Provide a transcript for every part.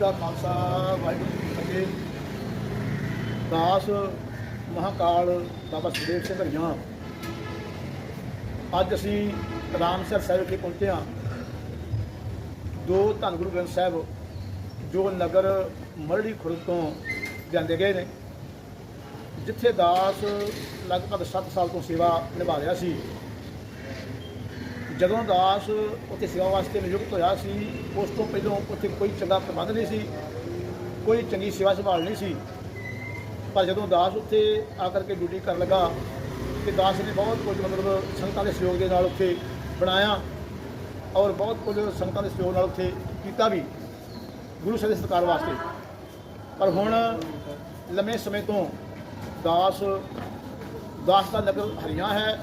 ਕਾ ਖਾਲਸਾ, ਵਾਹਿਗੁਰੂ ਜੀ ਕੀ ਫਤਿਹ। ਦਾਸ ਮਹਾਕਾਲ ਬਾਬਾ ਸੁਖਦੇਵ ਸਿੰਘ ਹਰੀਆਂ। ਅੱਜ ਅਸੀਂ ਰਾਮਸਰ ਸਾਹਿਬ ਵਿਖੇ ਪਹੁੰਚੇ ਹਾਂ। ਦੋ ਧੰਨ ਗੁਰੂ ਗ੍ਰੰਥ ਸਾਹਿਬ, ਜੋ ਨਗਰ ਮਰੜੀ ਖੁਰਦ ਤੋਂ ਜਾਂਦੇ ਗਏ ਨੇ, ਜਿੱਥੇ ਦਾਸ ਲਗਭਗ 7 ਸਾਲ ਤੋਂ ਸੇਵਾ ਨਿਭਾ ਰਿਹਾ ਸੀ। ਜਦੋਂ ਦਾਸ ਉੱਥੇ ਸੇਵਾ ਵਾਸਤੇ ਨਿਯੁਕਤ ਹੋਇਆ ਸੀ, ਉਸ ਤੋਂ ਪਹਿਲਾਂ ਉੱਥੇ ਕੋਈ ਚੰਗਾ ਪ੍ਰਬੰਧ ਨਹੀਂ ਸੀ, ਕੋਈ ਚੰਗੀ ਸੇਵਾ ਸੰਭਾਲ ਨਹੀਂ ਸੀ। ਪਰ ਜਦੋਂ ਦਾਸ ਉੱਥੇ ਆ ਕਰਕੇ ਡਿਊਟੀ ਕਰਨ ਲੱਗਾ ਤੇ ਦਾਸ ਨੇ ਬਹੁਤ ਕੁਝ ਮਤਲਬ ਸੰਗਤਾਂ ਦੇ ਸਹਿਯੋਗ ਦੇ ਨਾਲ ਉੱਥੇ ਬਣਾਇਆ ਔਰ ਬਹੁਤ ਕੁਝ ਸੰਗਤਾਂ ਦੇ ਸਹਿਯੋਗ ਨਾਲ ਉੱਥੇ ਕੀਤਾ ਵੀ, ਗੁਰੂ ਸਾਹਿਬ ਦੇ ਸਤਿਕਾਰ ਵਾਸਤੇ। ਪਰ ਹੁਣ ਲੰਮੇ ਸਮੇਂ ਤੋਂ ਦਾਸ ਦਾਸ ਦਾ ਨਗਰ ਹਰੀਆਂ ਹੈ,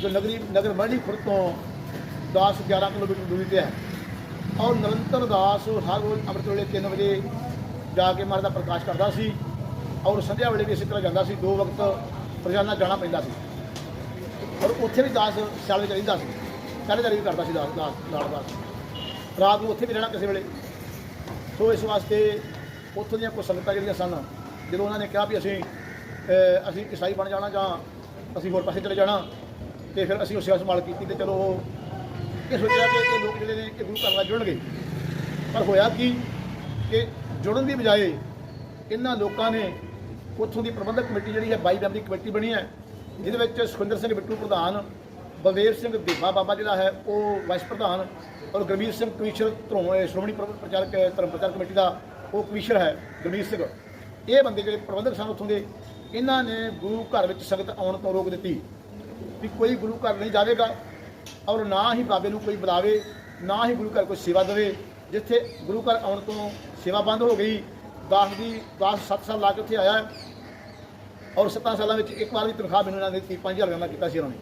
ਜੋ ਨਗਰੀ, ਨਗਰ ਮਰੜੀ ਖੁਰਦ ਤੋਂ 10 11 ਕਿਲੋਮੀਟਰ ਦੂਰੀ ਤੇ ਹੈ। ਔਰ ਨਿਰੰਤਰ ਦਾਸ ਹਰ ਰੋਜ਼ ਅੰਮ੍ਰਿਤ ਵੇਲੇ 3 ਵਜੇ ਜਾ ਕੇ ਮਹਾਰਾਜ ਦਾ ਪ੍ਰਕਾਸ਼ ਕਰਦਾ ਸੀ ਔਰ ਸੰਧਿਆ ਵੇਲੇ ਵੀ ਇਸੇ ਤਰ੍ਹਾਂ ਜਾਂਦਾ ਸੀ, ਦੋ ਵਕਤ ਰੋਜ਼ਾਨਾ ਜਾਣਾ ਪੈਂਦਾ ਸੀ। ਔਰ ਉੱਥੇ ਵੀ ਦਾਸ ਸਿਆਲ ਵਿੱਚ ਰਹਿੰਦਾ ਸੀ ਪਹਿਰੇਦਾਰੀ ਵੀ ਕਰਦਾ ਸੀ ਦਾਸ ਦਾਸ ਲਾਲ ਦਾਸ। ਰਾਤ ਨੂੰ ਉੱਥੇ ਵੀ ਰਹਿਣਾ ਕਿਸੇ ਵੇਲੇ। ਸੋ ਇਸ ਵਾਸਤੇ ਉੱਥੋਂ ਦੀਆਂ ਕੁਝ ਸੰਗਤਾਂ ਜਿਹੜੀਆਂ ਸਨ, ਜਦੋਂ ਉਹਨਾਂ ਨੇ ਕਿਹਾ ਵੀ ਅਸੀਂ ਅਸੀਂ ਇਸਾਈ ਬਣ ਜਾਣਾ ਜਾਂ ਅਸੀਂ ਹੋਰ ਪਾਸੇ ਚਲੇ ਜਾਣਾ, ਤੇ ਫਿਰ ਅਸੀਂ ਉਹ ਸੇਵਾ ਸੰਭਾਲ ਕੀਤੀ ਤੇ ਚਲੋ ਇਹ ਸੋਚਿਆ ਕਿ ਇਹ ਲੋਕ ਜਿਹੜੇ ਨੇ ਕਿ ਗੁਰੂ ਘਰ ਨਾਲ ਜੁੜਨਗੇ। ਪਰ ਹੋਇਆ ਕੀ ਕਿ ਜੁੜਨ ਦੀ ਬਜਾਏ ਇਹਨਾਂ ਲੋਕਾਂ ਨੇ ਉੱਥੋਂ ਦੀ ਪ੍ਰਬੰਧਕ ਕਮੇਟੀ ਜਿਹੜੀ ਹੈ 22 ਮੈਂਬਰੀ ਕਮੇਟੀ ਬਣੀ ਹੈ, ਜਿਹਦੇ ਵਿੱਚ ਸੁਖਿੰਦਰ ਸਿੰਘ ਬਿੱਟੂ ਪ੍ਰਧਾਨ, ਬਲਦੇਵ ਸਿੰਘ ਦੇਵਾ ਬਾਬਾ ਜਿਹੜਾ ਹੈ, ਉਹ ਵਾਈਸ ਪ੍ਰਧਾਨ ਔਰ ਗੁਰਮੀਤ ਸਿੰਘ ਕਮਿਸ਼ਨਰ ਧਰੋਂ ਸ਼੍ਰੋਮਣੀ ਪ੍ਰ- ਪ੍ਰਚਾਰਕ ਧਰਮ ਪ੍ਰਚਾਰ ਕਮੇਟੀ ਦਾ ਉਹ ਕਮਿਸ਼ਨਰ ਹੈ, ਗੁਰਮੀਤ ਸਿੰਘ। ਇਹ ਬੰਦੇ ਜਿਹੜੇ ਪ੍ਰਬੰਧਕ ਸਨ ਉੱਥੋਂ ਦੇ, ਇਹਨਾਂ ਨੇ ਗੁਰੂ ਘਰ ਵਿੱਚ ਸੰਗਤ ਆਉਣ ਤੋਂ ਰੋਕ ਦਿੱਤੀ ਵੀ ਕੋਈ ਗੁਰੂ ਘਰ ਨਹੀਂ ਜਾਵੇਗਾ। ਔਰ ਨਾ ਹੀ ਬਾਬੇ ਨੂੰ ਕੋਈ ਬੁਲਾਵੇ, ਨਾ ਹੀ ਗੁਰੂ ਘਰ ਕੋਈ ਸੇਵਾ ਦੇਵੇ। ਜਿੱਥੇ ਗੁਰੂ ਘਰ ਆਉਣ ਤੋਂ ਸੇਵਾ ਬੰਦ ਹੋ ਗਈ, ਦਾਸ ਦੀ, ਦਾਸ 7 ਸਾਲ ਲਾ ਕੇ ਉੱਥੇ ਆਇਆ। ਔਰ 7 ਸਾਲਾਂ ਵਿੱਚ ਇੱਕ ਵਾਰ ਵੀ ਤਨਖਾਹ ਮੈਨੂੰ ਇਹਨਾਂ ਨੇ ਦਿੱਤੀ 5000 ਰੁਪਏ ਦਾ ਕੀਤਾ ਸੀ ਉਹਨਾਂ ਨੇ।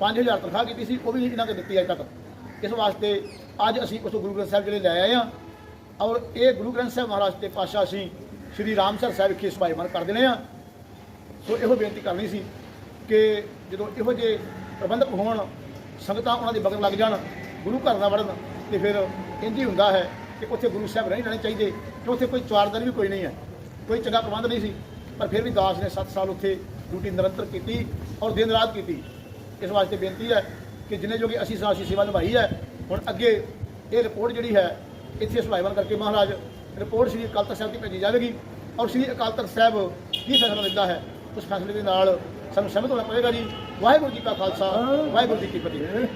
5000 ਤਨਖਾਹ ਕੀਤੀ ਸੀ, ਉਹ ਵੀ ਨਹੀਂ ਇਹਨਾਂ ਨੇ ਦਿੱਤੀ ਅਜੇ ਤੱਕ। ਇਸ ਵਾਸਤੇ ਅੱਜ ਅਸੀਂ ਉਸ ਗੁਰੂ ਗ੍ਰੰਥ ਸਾਹਿਬ ਜਿਹੜੇ ਲੈ ਆਏ ਹਾਂ। ਔਰ ਇਹ ਗੁਰੂ ਗ੍ਰੰਥ ਸਾਹਿਬ ਮਹਾਰਾਜ ਦੇ ਪਾਸ਼ਾ ਅਸੀਂ ਸ੍ਰੀ ਰਾਮਸਰ ਸਾਹਿਬ ਵਿਖੇ ਸਭਾਈਮਾਨ ਕਰ ਦੇਣੇ ਆ ਸੋ ਇਹੋ ਬੇਨਤੀ ਕਰਨੀ ਸੀ ਕਿ ਜਦੋਂ ਇਹੋ ਜਿਹੇ ਪ੍ਰਬੰਧਕ ਹੋਣ ਸੰਗਤਾਂ ਉਹਨਾਂ ਦੇ ਬਗਰ ਲੱਗ ਜਾਣ, ਗੁਰੂ ਘਰ ਦਾ ਵੜਨ, ਤੇ ਫਿਰ ਇੰਝ ਹੀ ਹੁੰਦਾ ਹੈ ਕਿ ਉੱਥੇ ਗੁਰੂ ਸਾਹਿਬ ਨਹੀਂ ਰਹਿਣੇ ਚਾਹੀਦੇ ਕਿ ਉੱਥੇ ਕੋਈ ਚਾਰਦਰ ਵੀ ਕੋਈ ਨਹੀਂ ਹੈ। ਕੋਈ ਚੰਗਾ ਪ੍ਰਬੰਧ ਨਹੀਂ ਸੀ, ਪਰ ਫਿਰ ਵੀ ਦਾਸ ਨੇ 7 ਸਾਲ ਉੱਥੇ ਡਿਊਟੀ ਨਿਰੰਤਰ ਕੀਤੀ ਔਰ ਦਿਨ ਰਾਤ ਕੀਤੀ। ਇਸ ਵਾਸਤੇ ਬੇਨਤੀ ਹੈ ਕਿ ਜਿੰਨੇ ਜੋਗੇ ਅਸੀਂ ਸਾਸੀ ਸੇਵਾ ਨਿਭਾਈ ਹੈ, ਹੁਣ ਅੱਗੇ ਇਹ ਰਿਪੋਰਟ ਜਿਹੜੀ ਹੈ, ਇੱਥੇ ਸਭਾਈਵਾਨ ਕਰਕੇ ਮਹਾਰਾਜ ਰਿਪੋਰਟ ਸ੍ਰੀ ਅਕਾਲ ਤਖਤ ਸਾਹਿਬ ਦੀ ਭੇਜੀ ਜਾਵੇਗੀ ਔਰ ਸ੍ਰੀ ਅਕਾਲ ਤਖਤ ਸਾਹਿਬ ਕੀ ਫੈਸਲਾ ਲੈਂਦਾ ਹੈ। ਉਸ ਫੈਸਲੇ ਦੇ ਨਾਲ ਸਾਨੂੰ ਸਹਿਮਤ ਹੋਣਾ ਪਵੇਗਾ ਜੀ। ਵਾਹਿਗੁਰੂ ਜੀ ਕਾ ਖਾਲਸਾ ਵਾਹਿਗੁਰੂ ਜੀ ਕੀ ਫਤਿਹ।